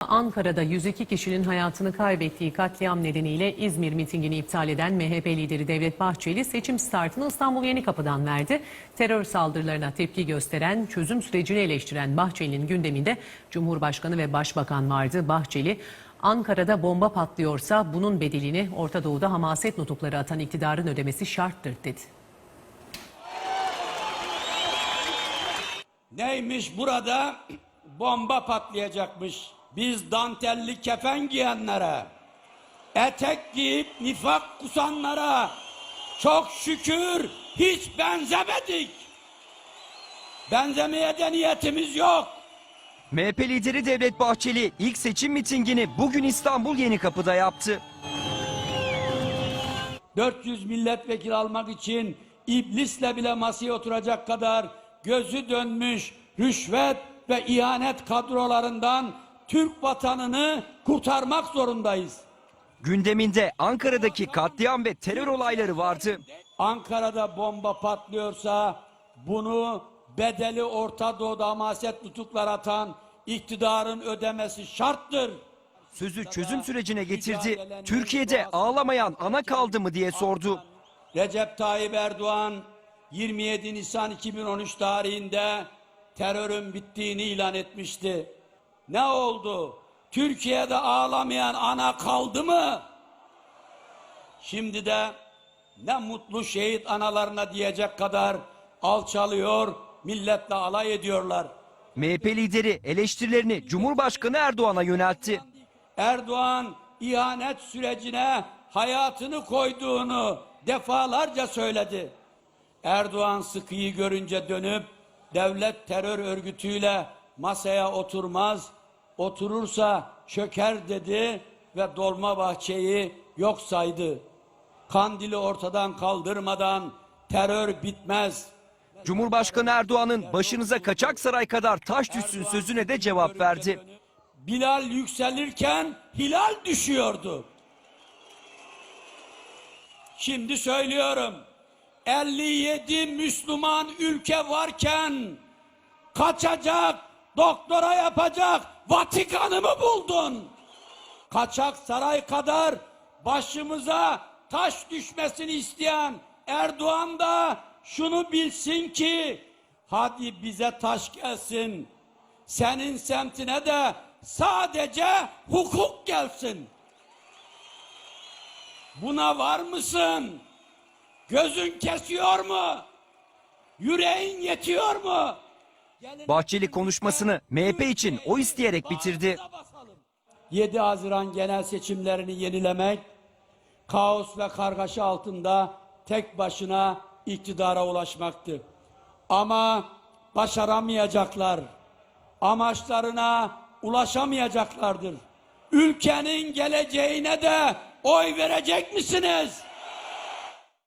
Ankara'da 102 kişinin hayatını kaybettiği katliam nedeniyle İzmir mitingini iptal eden MHP lideri Devlet Bahçeli seçim startını İstanbul Yenikapı'dan verdi. Terör saldırılarına tepki gösteren, çözüm sürecini eleştiren Bahçeli'nin gündeminde Cumhurbaşkanı ve Başbakan vardı. Bahçeli, Ankara'da bomba patlıyorsa bunun bedelini Orta Doğu'da hamaset nutukları atan iktidarın ödemesi şarttır dedi. Neymiş burada? Bomba patlayacakmış. Biz dantelli kefen giyenlere, etek giyip nifak kusanlara çok şükür hiç benzemedik. Benzemeye de niyetimiz yok. MHP lideri Devlet Bahçeli ilk seçim mitingini bugün İstanbul Yenikapı'da yaptı. 400 milletvekili almak için iblisle bile masaya oturacak kadar gözü dönmüş rüşvet ve ihanet kadrolarından Türk vatanını kurtarmak zorundayız. Gündeminde Ankara'daki katliam ve terör olayları vardı. Ankara'da bomba patlıyorsa bunu bedeli Orta Doğu'da hamaset tutuklar atan iktidarın ödemesi şarttır. Sözü çözüm sürecine getirdi. Türkiye'de ağlamayan ana kaldı mı diye sordu. Recep Tayyip Erdoğan 27 Nisan 2013 tarihinde terörün bittiğini ilan etmişti. Ne oldu? Türkiye'de ağlamayan ana kaldı mı? Şimdi de ne mutlu şehit analarına diyecek kadar alçalıyor, milletle alay ediyorlar. MHP lideri eleştirilerini Cumhurbaşkanı Erdoğan'a yöneltti. Erdoğan ihanet sürecine hayatını koyduğunu defalarca söyledi. Erdoğan sıkıyı görünce dönüp devlet terör örgütüyle masaya oturmaz, oturursa çöker dedi ve Dolmabahçe'yi yok saydı. Kandili ortadan kaldırmadan terör bitmez. Cumhurbaşkanı Erdoğan'ın başınıza kaçak saray kadar taş düşsün sözüne de cevap verdi. Bilal yükselirken hilal düşüyordu. Şimdi söylüyorum. 57 Müslüman ülke varken kaçacak, doktora yapacak Vatikan'ı mı buldun? Kaçak saray kadar başımıza taş düşmesini isteyen Erdoğan da şunu bilsin ki hadi bize taş gelsin. Senin semtine de sadece hukuk gelsin. Buna var mısın? Gözün kesiyor mu? Yüreğin yetiyor mu? Bahçeli konuşmasını MHP için o isteyerek bitirdi. 7 Haziran genel seçimlerini yenilemek, kaos ve kargaşa altında tek başına iktidara ulaşmaktı. Ama başaramayacaklar. Amaçlarına ulaşamayacaklardır. Ülkenin geleceğine de oy verecek misiniz?